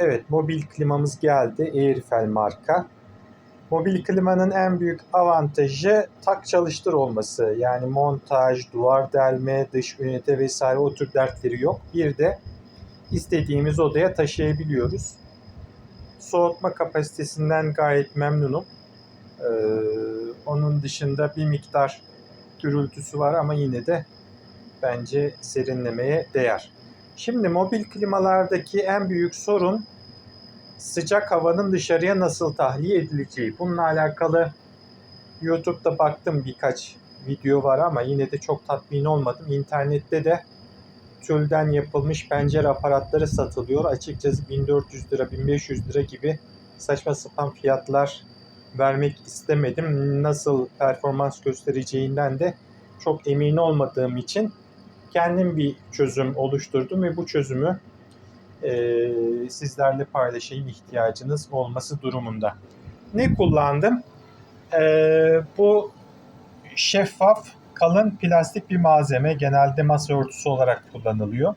Evet, mobil klimamız geldi. Airfel marka. Mobil klimanın en büyük avantajı tak çalıştır olması. Yani montaj, duvar delme, dış ünite vesaire o tür dertleri yok. Bir de istediğimiz odaya taşıyabiliyoruz. Soğutma kapasitesinden gayet memnunum. Ee, onun dışında bir miktar gürültüsü var ama yine de bence serinlemeye değer. Şimdi mobil klimalardaki en büyük sorun sıcak havanın dışarıya nasıl tahliye edileceği. Bununla alakalı YouTube'da baktım birkaç video var ama yine de çok tatmin olmadım. İnternette de tülden yapılmış pencere aparatları satılıyor. Açıkçası 1400 lira, 1500 lira gibi saçma sapan fiyatlar vermek istemedim. Nasıl performans göstereceğinden de çok emin olmadığım için kendim bir çözüm oluşturdum ve bu çözümü e, sizlerle paylaşayım ihtiyacınız olması durumunda. Ne kullandım? E, bu şeffaf kalın plastik bir malzeme genelde masa örtüsü olarak kullanılıyor.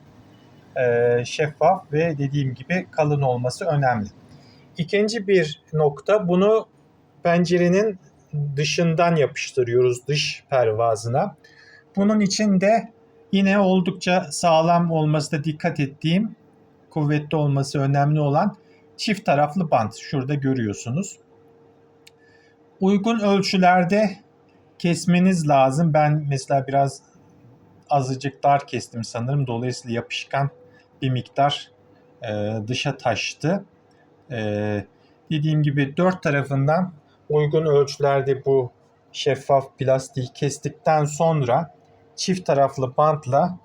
E, şeffaf ve dediğim gibi kalın olması önemli. İkinci bir nokta bunu pencerenin dışından yapıştırıyoruz dış pervazına. Bunun için de yine oldukça sağlam olması da dikkat ettiğim, kuvvetli olması önemli olan çift taraflı bant. Şurada görüyorsunuz. Uygun ölçülerde kesmeniz lazım. Ben mesela biraz azıcık dar kestim sanırım. Dolayısıyla yapışkan bir miktar e, dışa taştı. E, dediğim gibi dört tarafından uygun ölçülerde bu şeffaf plastiği kestikten sonra çift taraflı bantla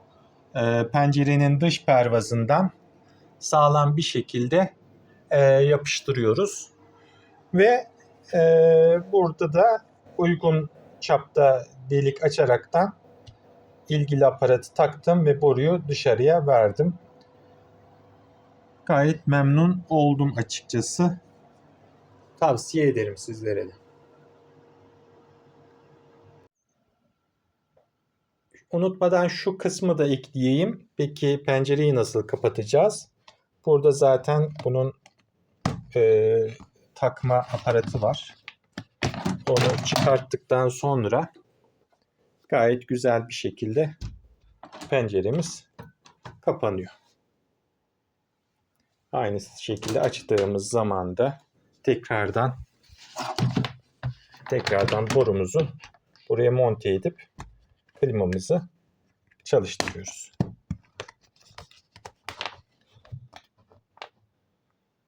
e, pencerenin dış pervazından sağlam bir şekilde e, yapıştırıyoruz. Ve e, burada da uygun çapta delik açaraktan ilgili aparatı taktım ve boruyu dışarıya verdim. Gayet memnun oldum açıkçası. Tavsiye ederim sizlere de. Unutmadan şu kısmı da ekleyeyim. Peki pencereyi nasıl kapatacağız? Burada zaten bunun e, takma aparatı var. Onu çıkarttıktan sonra gayet güzel bir şekilde penceremiz kapanıyor. Aynı şekilde açtığımız zaman da tekrardan tekrardan borumuzu buraya monte edip klimamızı çalıştırıyoruz.